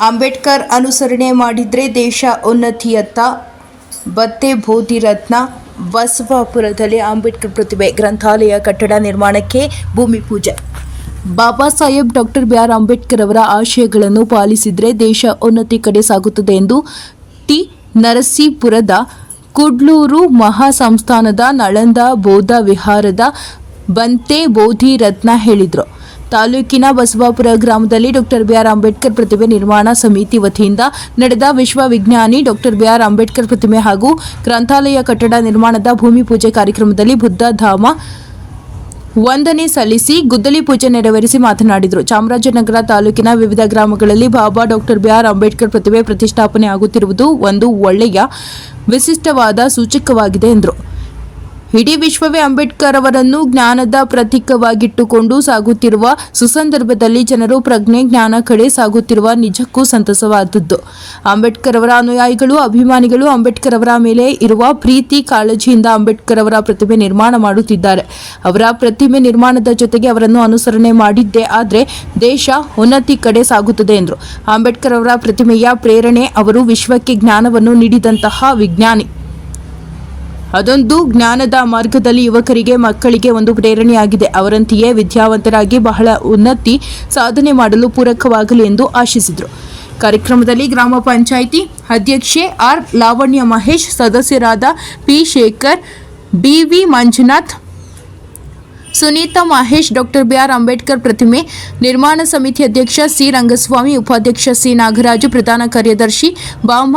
ಅಂಬೇಡ್ಕರ್ ಅನುಸರಣೆ ಮಾಡಿದರೆ ದೇಶ ಉನ್ನತಿಯತ್ತ. ಬತ್ತೆ ಬೋಧಿರತ್ನ ಬಸವಾಪುರದಲ್ಲಿ ಅಂಬೇಡ್ಕರ್ ಪ್ರತಿಭೆ ಗ್ರಂಥಾಲಯ ಕಟ್ಟಡ ನಿರ್ಮಾಣಕ್ಕೆ ಭೂಮಿ ಪೂಜೆ. Baba Saheb doctor B R Ambedkar ಅವರ ಆಶಯಗಳನ್ನು ಪಾಲಿಸಿದರೆ ದೇಶ ಉನ್ನತಿ ಕಡೆ ಸಾಗುತ್ತದೆ ಎಂದು ಟಿ. ನರಸೀಪುರದ ಕುಡ್ಲೂರು ಮಹಾಸಂಸ್ಥಾನದ ನಳಂದ ಬೋಧ ವಿಹಾರದ ಬಂತೆ ಬೋಧಿರತ್ನ ಹೇಳಿದರು. ತಾಲೂಕಿನ ಬಸವಾಪುರ ಗ್ರಾಮದಲ್ಲಿ ಡಾಕ್ಟರ್ ಬಿಆರ್ ಅಂಬೇಡ್ಕರ್ ಪ್ರತಿಮೆ ನಿರ್ಮಾಣ ಸಮಿತಿ ವತಿಯಿಂದ ನಡೆದ ವಿಶ್ವ ವಿಜ್ಞಾನಿ ಡಾಕ್ಟರ್ ಬಿಆರ್ ಅಂಬೇಡ್ಕರ್ ಪ್ರತಿಮೆ ಹಾಗೂ ಗ್ರಂಥಾಲಯ ಕಟ್ಟಡ ನಿರ್ಮಾಣದ ಭೂಮಿ ಪೂಜೆ ಕಾರ್ಯಕ್ರಮದಲ್ಲಿ ಬುದ್ಧ ಧಾಮ ವಂದನೆ ಸಲ್ಲಿಸಿ ಗುದ್ದಲಿ ಪೂಜೆ ನೆರವೇರಿಸಿ ಮಾತನಾಡಿದರು. ಚಾಮರಾಜನಗರ ತಾಲೂಕಿನ ವಿವಿಧ ಗ್ರಾಮಗಳಲ್ಲಿ ಬಾಬಾ ಡಾಕ್ಟರ್ ಬಿಆರ್ ಅಂಬೇಡ್ಕರ್ ಪ್ರತಿಮೆ ಪ್ರತಿಷ್ಠಾಪನೆ ಆಗುತ್ತಿರುವುದು ಒಂದು ಒಳ್ಳೆಯ ವಿಶಿಷ್ಟವಾದ ಸೂಚಕವಾಗಿದೆ ಎಂದರು. ಇಡೀ ವಿಶ್ವವೇ ಅಂಬೇಡ್ಕರ್ ಅವರನ್ನು ಜ್ಞಾನದ ಪ್ರತೀಕವಾಗಿಟ್ಟುಕೊಂಡು ಸಾಗುತ್ತಿರುವ ಸುಸಂದರ್ಭದಲ್ಲಿ ಜನರು ಪ್ರಜ್ಞೆ, ಜ್ಞಾನ ಕಡೆ ಸಾಗುತ್ತಿರುವ ನಿಜಕ್ಕೂ ಸಂತಸವಾದದ್ದು. ಅಂಬೇಡ್ಕರ್ ಅವರ ಅನುಯಾಯಿಗಳು, ಅಭಿಮಾನಿಗಳು ಅಂಬೇಡ್ಕರ್ ಅವರ ಮೇಲೆ ಇರುವ ಪ್ರೀತಿ, ಕಾಳಜಿಯಿಂದ ಅಂಬೇಡ್ಕರ್ ಅವರ ಪ್ರತಿಮೆ ನಿರ್ಮಾಣ ಮಾಡುತ್ತಿದ್ದಾರೆ. ಅವರ ಪ್ರತಿಮೆ ನಿರ್ಮಾಣದ ಜೊತೆಗೆ ಅವರನ್ನು ಅನುಸರಣೆ ಮಾಡಿದ್ದೇ ಆದರೆ ದೇಶ ಉನ್ನತಿ ಕಡೆ ಸಾಗುತ್ತದೆ ಎಂದರು. ಅಂಬೇಡ್ಕರ್ ಅವರ ಪ್ರತಿಮೆಯ ಪ್ರೇರಣೆ ಅವರು ವಿಶ್ವಕ್ಕೆ ಜ್ಞಾನವನ್ನು ನೀಡಿದಂತಹ ವಿಜ್ಞಾನಿ. ಅದೊಂದು ಜ್ಞಾನದ ಮಾರ್ಗದಲ್ಲಿ ಯುವಕರಿಗೆ ಮಕ್ಕಳಿಗೆ ಒಂದು ಪ್ರೇರಣೆಯಾಗಿದೆ. ಅವರಂತೆಯೇ ವಿದ್ಯಾವಂತರಾಗಿ ಬಹಳ ಉನ್ನತಿ ಸಾಧನೆ ಮಾಡಲು ಪೂರಕವಾಗಲಿ ಎಂದು ಆಶಿಸಿದರು. ಕಾರ್ಯಕ್ರಮದಲ್ಲಿ ಗ್ರಾಮ ಪಂಚಾಯಿತಿ ಅಧ್ಯಕ್ಷೆ ಆರ್ ಲಾವಣ್ಯ ಮಹೇಶ್, ಸದಸ್ಯರಾದ P Shekhar B V Manjunath, Sunitha Mahesh, doctor B R Ambedkar ಪ್ರತಿಮೆ, ನಿರ್ಮಾಣ ಸಮಿತಿ ಅಧ್ಯಕ್ಷ ಸಿ. ರಂಗಸ್ವಾಮಿ, ಉಪಾಧ್ಯಕ್ಷ ಸಿ. ನಾಗರಾಜು, ಪ್ರಧಾನ ಕಾರ್ಯದರ್ಶಿ ಬಾಮ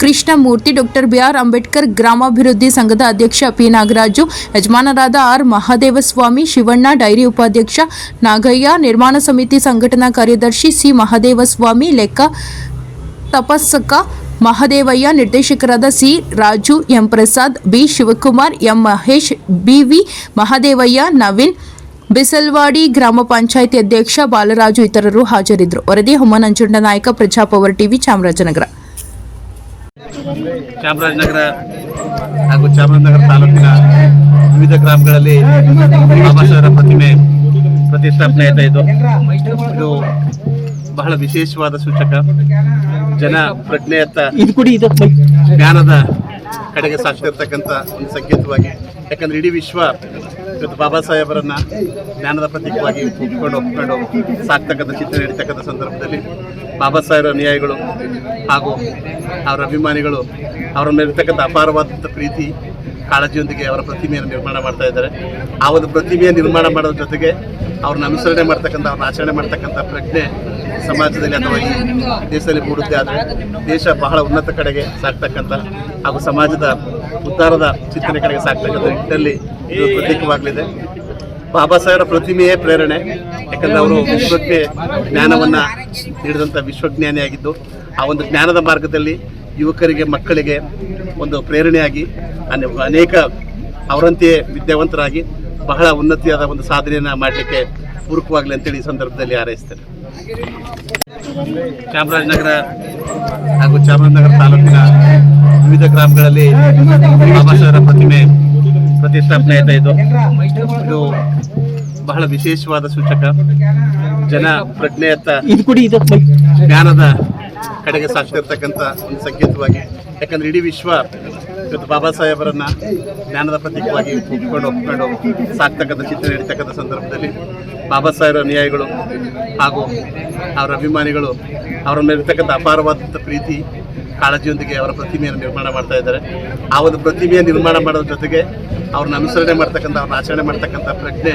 ಕೃಷ್ಣಮೂರ್ತಿ, ಡಾಕ್ಟರ್ ಬಿಆರ್ ಅಂಬೇಡ್ಕರ್, ಗ್ರಾಮಾಭಿವೃದ್ಧಿ ಸಂಘದ ಅಧ್ಯಕ್ಷ ಪಿ. ನಾಗರಾಜು, ಯಜಮಾನರಾದ ಆರ್. ಮಹಾದೇವಸ್ವಾಮಿ, ಶಿವಣ್ಣ, ಡೈರಿ ಉಪಾಧ್ಯಕ್ಷ ನಾಗಯ್ಯ, ನಿರ್ಮಾಣ ಸಮಿತಿ ಸಂಘಟನಾ ಕಾರ್ಯದರ್ಶಿ ಸಿ. ಮಹಾದೇವಸ್ವಾಮಿ, ಲೆಕ್ಕ ತಪಸ್ಸಕ ಮಹದೇವಯ್ಯ, ನಿರ್ದೇಶಕರಾದ C. Raju, M. Prasad, B. Shivakumar, M. Mahesh B V Mahadevaiah, Naveen Bisalwadi ಗ್ರಾಮ ಪಂಚಾಯಿತಿ ಅಧ್ಯಕ್ಷ ಬಾಲರಾಜು ಇತರರು ಹಾಜರಿದ್ದರು. ವರದಿ, ಹೊಮ್ಮನಂಜುಂಡ ನಾಯಕ, ಪ್ರಜಾಪವರ್ ಟಿವಿ ಚಾಮರಾಜನಗರ. ಚಾಮರಾಜನಗರ ಹಾಗೂ ಚಾಮರಾಜನಗರ ತಾಲೂಕಿನ ವಿವಿಧ ಗ್ರಾಮಗಳಲ್ಲಿ ಬಾಬಾ ಸಾಹೇಬರ ಪ್ರತಿಮೆ ಪ್ರತಿಷ್ಠಾಪನೆ ಆಯ್ತಾ ಇದು. ಇದು ಬಹಳ ವಿಶೇಷವಾದ ಸೂಚಕ. ಜನ ಪ್ರಜ್ಞೆಯತ್ತ ಜ್ಞಾನದ ಕಡೆಗೆ ಸಾಕ್ತಿರ್ತಕ್ಕಂಥ ಒಂದು ಸಂಕೇತವಾಗಿ. ಯಾಕಂದ್ರೆ ಇಡೀ ವಿಶ್ವ ಇವತ್ತು ಬಾಬಾ ಸಾಹೇಬರನ್ನ ಜ್ಞಾನದ ಪ್ರತೀಕವಾಗಿ ಒಪ್ಕೊಂಡು ಒಪ್ಕೊಂಡು ಸಾಕ್ತಕ್ಕಂಥ ಚಿತ್ರ ನೀಡತಕ್ಕಂಥ ಸಂದರ್ಭದಲ್ಲಿ ಬಾಬಾ ಸಾಹೇಬರ ಅನುಯಾಯಿಗಳು ಹಾಗೂ ಅವರ ಅಭಿಮಾನಿಗಳು ಅವರ ಮೇಲಿರ್ತಕ್ಕಂಥ ಅಪಾರವಾದಂಥ ಪ್ರೀತಿ, ಕಾಳಜಿಯೊಂದಿಗೆ ಅವರ ಪ್ರತಿಮೆಯನ್ನು ನಿರ್ಮಾಣ ಮಾಡ್ತಾ ಇದ್ದಾರೆ. ಆ ಒಂದು ಪ್ರತಿಮೆಯ ನಿರ್ಮಾಣ ಮಾಡೋದ್ರ ಜೊತೆಗೆ ಅವ್ರನ್ನ ಅನುಸರಣೆ ಮಾಡ್ತಕ್ಕಂಥ, ಅವ್ರನ್ನ ಆಚರಣೆ ಮಾಡ್ತಕ್ಕಂಥ ಪ್ರಜ್ಞೆ ಸಮಾಜದಲ್ಲಿ ಅಥವಾ ಈ ದೇಶದಲ್ಲಿ ಮೂಡುತ್ತೆ ಆದರೆ ದೇಶ ಬಹಳ ಉನ್ನತ ಕಡೆಗೆ ಸಾಕ್ತಕ್ಕಂಥ ಹಾಗೂ ಸಮಾಜದ ಉದ್ಧಾರದ ಚಿಂತನೆ ಕಡೆಗೆ ಸಾಕ್ತಕ್ಕಂಥ ನಿಟ್ಟಿನಲ್ಲಿ ಇದು ಪ್ರತೀಕವಾಗಲಿದೆ ಬಾಬಾ ಸಾಹೇಬರ ಪ್ರತಿಮೆಯೇ ಪ್ರೇರಣೆ. ಯಾಕಂದರೆ ಅವರು ವಿಶ್ವಕ್ಕೆ ಜ್ಞಾನವನ್ನು ನೀಡಿದಂಥ ವಿಶ್ವಜ್ಞಾನಿಯಾಗಿದ್ದು ಆ ಒಂದು ಜ್ಞಾನದ ಮಾರ್ಗದಲ್ಲಿ ಯುವಕರಿಗೆ ಮಕ್ಕಳಿಗೆ ಒಂದು ಪ್ರೇರಣೆಯಾಗಿ ಅನೆ- ಅನೇಕ ಅವರಂತೆಯೇ ವಿದ್ಯಾವಂತರಾಗಿ ಬಹಳ ಉನ್ನತಿಯಾದ ಒಂದು ಸಾಧನೆಯನ್ನು ಮಾಡಲಿಕ್ಕೆ ಪೂರಕವಾಗಲಿ ಅಂತೇಳಿ ಈ ಸಂದರ್ಭದಲ್ಲಿ ಹಾರೈಸ್ತೇನೆ. ಚಾಮರಾಜನಗರ ಹಾಗೂ ಚಾಮರಾಜನಗರ ತಾಲೂಕಿನ ವಿವಿಧ ಗ್ರಾಮಗಳಲ್ಲಿ ಬಾಬಾ ಸಾಹೇಬರ ಪ್ರತಿಮೆ ಪ್ರತಿಷ್ಠಾಪನೆ ಆಯ್ತಾ ಇದು. ಇದು ಬಹಳ ವಿಶೇಷವಾದ ಸೂಚಕ. ಜನ ಪ್ರಜ್ಞೆಯತ್ತ ಜ್ಞಾನದ ಕಡೆಗೆ ಸಾಕ್ತಿರ್ತಕ್ಕಂಥ ಒಂದು ಸಂಕೇತವಾಗಿ. ಯಾಕಂದ್ರೆ ಇಡೀ ವಿಶ್ವ ಇವತ್ತು ಬಾಬಾ ಸಾಹೇಬರನ್ನ ಜ್ಞಾನದ ಪ್ರತೀಕವಾಗಿ ಒಪ್ಕೊಂಡು ಒಪ್ಕೊಂಡು ಸಾಕ್ತಕ್ಕಂಥ ಚಿತ್ರ ನೀಡ್ತಕ್ಕಂಥ ಸಂದರ್ಭದಲ್ಲಿ ಬಾಬಾ ಸಾಹೇಬರ ಅನುಯಾಯಿಗಳು ಹಾಗೂ ಅವರ ಅಭಿಮಾನಿಗಳು ಅವರ ಮೇಲಿರ್ತಕ್ಕಂಥ ಅಪಾರವಾದಂಥ ಪ್ರೀತಿ, ಕಾಳಜಿಯೊಂದಿಗೆ ಅವರ ಪ್ರತಿಮೆಯನ್ನು ನಿರ್ಮಾಣ ಮಾಡ್ತಾ ಇದ್ದಾರೆ. ಆ ಒಂದು ಪ್ರತಿಮೆಯನ್ನು ನಿರ್ಮಾಣ ಮಾಡೋದ್ರ ಜೊತೆಗೆ ಅವ್ರನ್ನ ಅನುಸರಣೆ ಮಾಡ್ತಕ್ಕಂಥ, ಅವ್ರನ್ನ ಆಚರಣೆ ಮಾಡ್ತಕ್ಕಂಥ ಪ್ರಜ್ಞೆ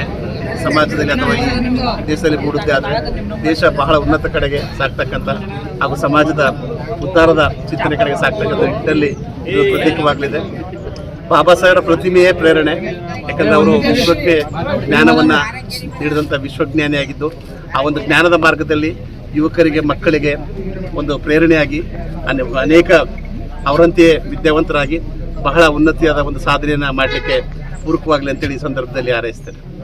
ಸಮಾಜದಲ್ಲಿ ಅಥವಾ ಈ ದೇಶದಲ್ಲಿ ಮೂಡುತ್ತೆ ಆದರೆ ದೇಶ ಬಹಳ ಉನ್ನತ ಕಡೆಗೆ ಸಾಕ್ತಕ್ಕಂಥ ಹಾಗೂ ಸಮಾಜದ ಉದ್ಧಾರದ ಚಿಂತನೆ ಕಡೆಗೆ ಸಾಕ್ತಕ್ಕಂಥ ನಿಟ್ಟಿನಲ್ಲಿ ಇದು ಪ್ರತೀಕವಾಗಲಿದೆ ಬಾಬಾ ಸಾಹೇಬರ ಪ್ರತಿಮೆಯೇ ಪ್ರೇರಣೆ. ಯಾಕಂದರೆ ಅವರು ವಿಶ್ವಕ್ಕೆ ಜ್ಞಾನವನ್ನು ನೀಡಿದಂಥ ವಿಶ್ವಜ್ಞಾನಿಯಾಗಿದ್ದು, ಆ ಒಂದು ಜ್ಞಾನದ ಮಾರ್ಗದಲ್ಲಿ ಯುವಕರಿಗೆ, ಮಕ್ಕಳಿಗೆ ಒಂದು ಪ್ರೇರಣೆಯಾಗಿ, ಅನೆ- ಅನೇಕ ಅವರಂತೆಯೇ ವಿದ್ಯಾವಂತರಾಗಿ ಬಹಳ ಉನ್ನತಿಯಾದ ಒಂದು ಸಾಧನೆಯನ್ನು ಮಾಡಲಿಕ್ಕೆ ಪೂರಕವಾಗಲಿ ಅಂತೇಳಿ ಈ ಸಂದರ್ಭದಲ್ಲಿ ಹಾರೈಸ್ತೇನೆ.